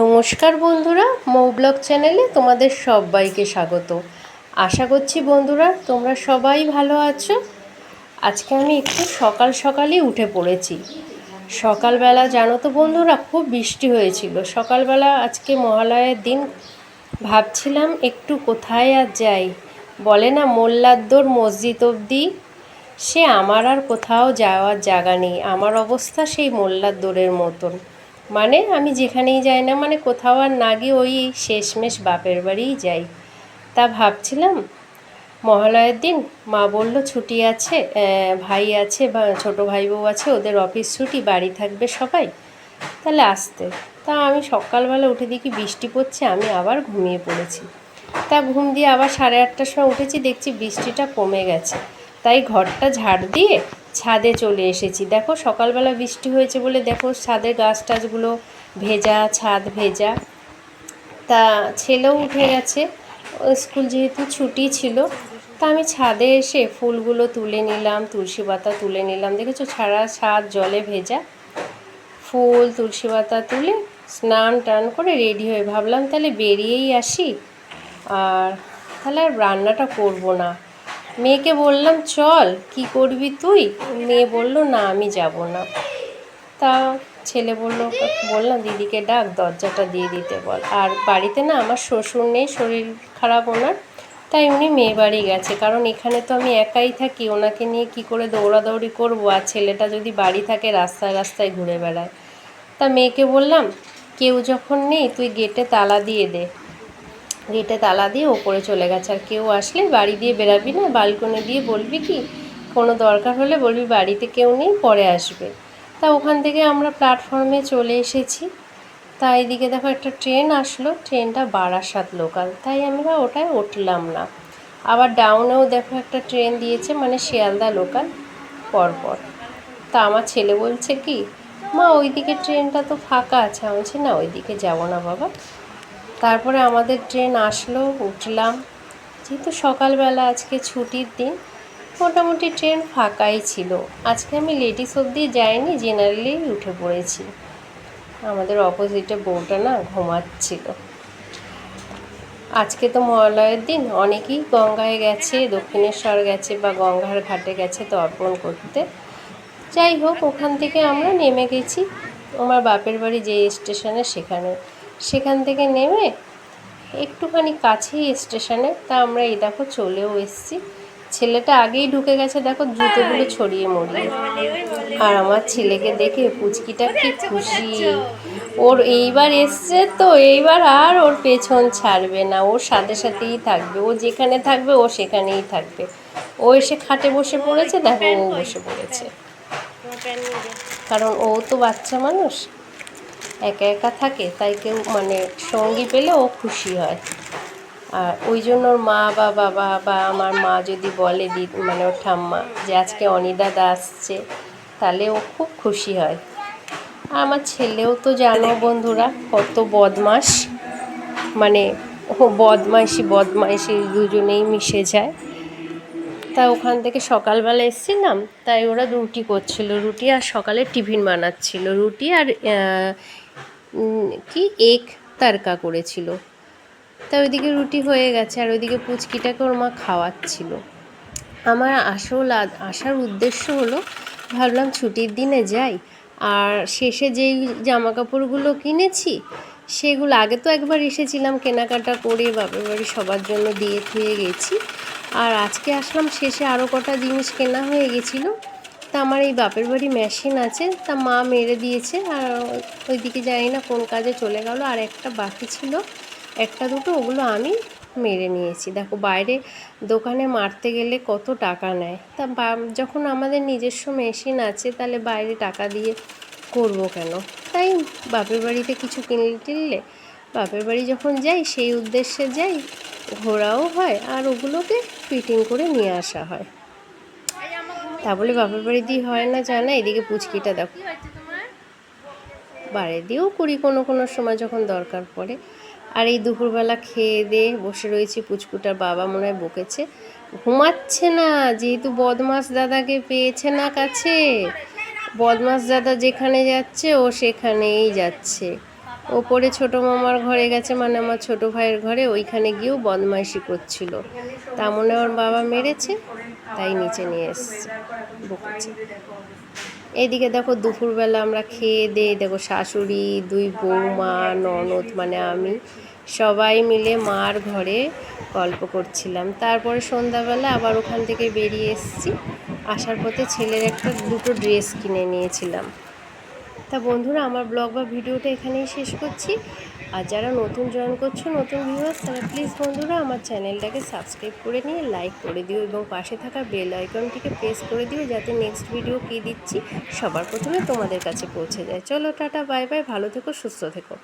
নমস্কার বন্ধুরা, মৌ ব্লগ চ্যানেলে তোমাদের সবাইকে স্বাগত। আশা করছি বন্ধুরা তোমরা সবাই ভালো আছো। আজকে আমি একটু সকাল সকালই উঠে পড়েছি। সকালবেলা জানো তো বন্ধুরা, খুব বৃষ্টি হয়েছিল। সকালবেলা আজকে মহালয়ের দিন ভাবছিলাম একটু কোথায় আর যাই। বলে না, মোল্লাদ্দোর মসজিদ অবধি। সে আমার আর কোথাও যাওয়ার জায়গা নেই। আমার অবস্থা সেই মোল্লাদ্দোরের মতন। মানে আমি যেখানেই যাই না মানে কোথাও আর না গিয়ে ওই শেষমেশ বাপের বাড়িই যাই। তা ভাবছিলাম, মহালয়ের দিন মা বলল ছুটি আছে ভাই আছে বা ছোটো ভাই বউ আছে, ওদের অফিস ছুটি, বাড়ি থাকবে সবাই। তাহলে আসতে। তা আমি সকালবেলা উঠে দেখি বৃষ্টি পড়ছে, আমি আবার ঘুমিয়ে পড়েছি। তা ঘুম দিয়ে আবার সাড়ে আটটার সময় উঠেছি, দেখছি বৃষ্টিটা কমে গেছে। তাই ঘরটা ঝাড় দিয়ে ছাদে চলে এসেছি। দেখো, সকালবেলা বৃষ্টি হয়েছে বলে দেখো ছাদের গাছ টাছগুলো ভেজা, ছাদ ভেজা। তা ছেলেও উঠে গেছে। স্কুল যেহেতু ছুটি ছিল, তা আমি ছাদে এসে ফুলগুলো তুলে নিলাম, তুলসী পাতা তুলে নিলাম। দেখেছ ছাড়া ছাদ জলে ভেজা। ফুল, তুলসী পাতা তুলে স্নান টান করে রেডি হয়ে ভাবলাম, তাহলে বেরিয়েই আসি। আর তাহলে আর রান্নাটা করব না। মেয়েকে বললাম, চল, কি করবি তুই? মেয়ে বলল, না, আমি যাব না। তা ছেলে বলল, বললাম, দিদিকে ডাক, দরজাটা দিয়ে দিতে বল। আর বাড়িতে না আমার শ্বশুর নেই, শরীর খারাপ ওনার, তাই উনি মেয়ে বাড়ি গেছে। কারণ এখানে তো আমি একাই থাকি, ওনাকে নিয়ে কি করে দৌড়াদৌড়ি করব? আর ছেলেটা যদি বাড়ি থাকে, রাস্তায় রাস্তায় ঘুরে বেড়ায়। তা মেয়েকে বললাম, কেউ যখন নেই, তুই গেটে তালা দিয়ে দে। গেটে তালা দিয়ে ওপরে চলে গেছে। আর কেউ আসলে বাড়ি দিয়ে বেরাবি না, বালকনি দিয়ে বলবি কি, কোনো দরকার হলে বলবি বাড়িতে কেউ নেই, পরে আসবে। তা ওখান থেকে আমরা প্ল্যাটফর্মে চলে এসেছি। তা এদিকে দেখো একটা ট্রেন আসলো ট্রেনটা বারাসাত লোকাল তাই আমরা ওটায় উঠলাম না। আবার ডাউনেও দেখো একটা ট্রেন দিয়েছে মানে শিয়ালদা লোকাল পরপর। তা আমার ছেলে বলছে কি, মা, ওইদিকে ট্রেনটা তো ফাঁকা আছে। আমি বলছি, না, ওইদিকে যাব না বাবা। তারপরে আমাদের ট্রেন আসলো, উঠলাম। যেহেতু সকালবেলা আজকে ছুটির দিন, মোটামুটি ট্রেন ফাঁকাই ছিল। আজকে আমি লেডিস অবধি যাইনি জেনারেলেই উঠে পড়েছি। আমাদের অপোজিটে বউটা না ঘুমাচ্ছিল। আজকে তো মহালয়ের দিন, অনেকেই গঙ্গায় গেছে, দক্ষিণেশ্বর গেছে বা গঙ্গার ঘাটে গেছে তর্পণ করতে। যাই হোক, ওখান থেকে আমরা নেমে গেছি। আমার বাপের বাড়ি যে স্টেশনে, সেখানে। সেখান থেকে নেমে একটুখানি কাছেই স্টেশনে তা আমরা এই দেখো চলেও এসছি। ছেলেটা আগেই ঢুকে গেছে দেখো জুতোগুলো ছড়িয়ে মরিয়ে। আর আমার ছেলেকে দেখে পুচকিটা কি খুশি। ওর এইবার এসছে তো এইবার আর ওর পেছন ছাড়বে না ওর সাথে সাথেই থাকবে। ও যেখানে থাকবে ও সেখানেই থাকবে। ও এসে খাটে বসে পড়েছে দেখো ও বসে পড়েছে। কারণ ও তো বাচ্চা মানুষ। একা একা থাকে, তাই কেউ মানে সঙ্গী পেলে ও খুশি হয়। আর ওই জন্য ওর মা বা বাবা বা আমার মা যদি বলে দি মানে ওর ঠাম্মা যে আজকে অনিদাদা আসছে, তাহলে ও খুব খুশি হয়। আর আমার ছেলেও তো জানো বন্ধুরা, কত বদমাস মানে ও বদমাইশি বদমাইশি দুজনেই মিশে যায়। তা ওখান থেকে সকালবেলা এসেছিলাম, তাই ওরা রুটি করছিল। রুটি আর সকালে টিফিন বানাচ্ছিল। রুটি আর কি? এগ তারকা করেছিল। তা ওইদিকে রুটি হয়ে গেছে আর ওইদিকে পুচকিটাকে ওর মা খাওয়াচ্ছিল। আমার আসল আসার উদ্দেশ্য হলো, ভাবলাম ছুটির দিনে যাই। আর শেষে যেই জামা কাপড়গুলো কিনেছি, সেগুলো আগে তো একবার এসেছিলাম কেনাকাটা করে বাপের বাড়ি সবার জন্য দিয়ে থুয়ে গেছি। আর আজকে আসলাম, শেষে আরও কটা জিনিস কেনা হয়ে গেছিল। তা আমার এই বাপের বাড়ি মেশিন আছে, তা মা মেরে দিয়েছে, আর ওইদিকে জানি না কোন কাজে চলে গেল, আর একটা বাকি ছিল, একটা দুটো, ওগুলো আমি মেরে নিয়েছি। দেখো, বাইরে দোকানে মারতে গেলে কত টাকা নেয়। তা যখন আমাদের নিজস্ব মেশিন আছে, তাহলে বাইরে টাকা দিয়ে করব কেন? তাই বাপের বাড়িতে কিছু কিনলে টিনলে, বাপের বাড়ি যখন যাই, সেই উদ্দেশ্যে যাই, ঘোরাও হয়, আর ওগুলোকে ফিটিং করে নিয়ে আসা হয়। তা বলে বাপের বাড়ি দিয়ে হয় না জানা? এদিকে পুচকিটা দেখো। বাড়ি দিয়েও করি কোনো কোনো সময় যখন দরকার পড়ে। আর এই দুপুরবেলা খেয়ে দিয়ে বসে রয়েছি পুচকুটার বাবা মনে হয় বকেছে। ঘুমাচ্ছে না যেহেতু বদমাস দাদাকে পেয়েছে না কাছে। বদমাস দাদা যেখানে যাচ্ছে ও সেখানেই যাচ্ছে। ওপরে ছোট মামার ঘরে গেছে মানে আমার ছোট ভাইয়ের ঘরে ওইখানে গিয়েও বদমাইশি করছিল। তা মনে ওর বাবা মেরেছে। তাই নিচে নিয়ে এসছে। বকেছে এইদিকে দেখো দুপুরবেলা আমরা খেয়ে দিয়ে দেখো শাশুড়ি, দুই বৌমা, ননদ মানে আমি সবাই মিলে মার ঘরে গল্প করছিলাম। তারপরে সন্ধ্যাবেলা আবার ওখান থেকে বেরিয়ে এসছি। আসার পথে ছেলের একটা দুটো ড্রেস কিনে নিয়েছিলাম। তা বন্ধুরা, আমার ব্লগ বা ভিডিওটা এখানেই শেষ করছি। আর যারা নতুন জয়েন করছ, নতুন ভিউয়ার্স তারা প্লিজ বন্ধুরা, আমার চ্যানেলটাকে সাবস্ক্রাইব করে নিয়ে লাইক করে দিও এবং পাশে থাকা বেল আইকনটিকে প্রেস করে দিও যাতে নেক্সট ভিডিও কী দিচ্ছি, সবার প্রথমে তোমাদের কাছে পৌঁছে যায়। চলো, টাটা বাই বাই ভালো থেকো, সুস্থ থেকো।